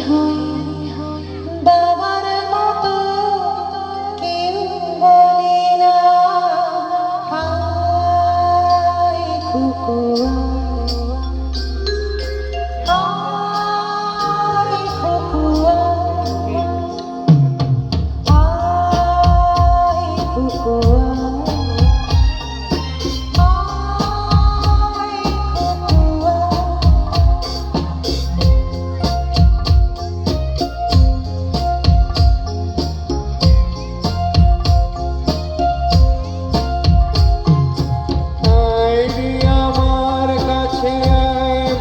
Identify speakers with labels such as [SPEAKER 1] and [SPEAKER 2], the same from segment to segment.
[SPEAKER 1] হয়। বাবা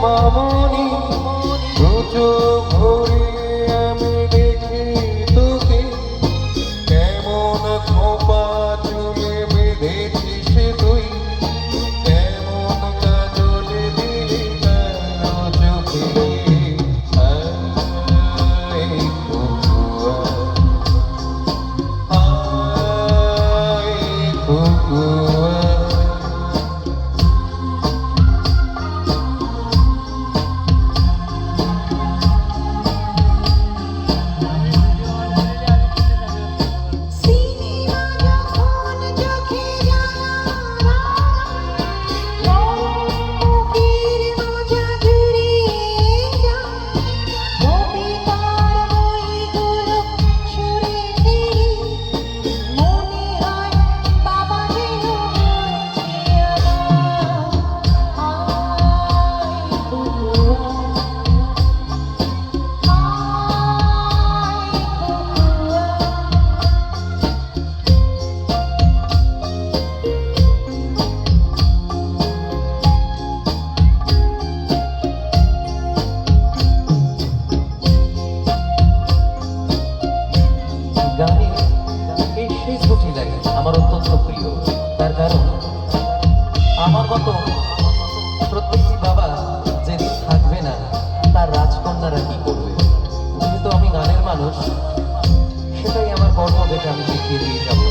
[SPEAKER 2] মামনি দুচোখ ভরে আমি
[SPEAKER 1] দেখি তোকে।
[SPEAKER 2] কেমন
[SPEAKER 1] তার রাজকন্যারা কি করবে? যেহেতু আমি গানের মানুষ। সেটাই আমার কর্ম দেখে আমি শিখিয়ে দিয়ে যাব